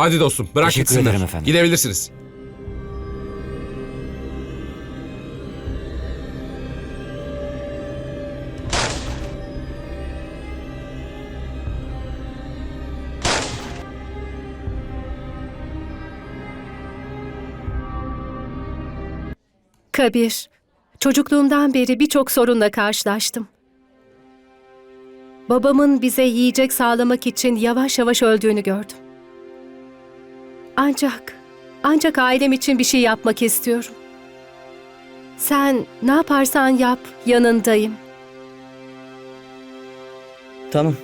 Hadi dostum bırak Teşekkür gitsinler. ederim efendim. Gidebilirsiniz. Kabir, çocukluğumdan beri birçok sorunla karşılaştım. Babamın bize yiyecek sağlamak için yavaş yavaş öldüğünü gördüm. Ancak, ancak ailem için bir şey yapmak istiyorum. Sen ne yaparsan yap, yanındayım. Tamam.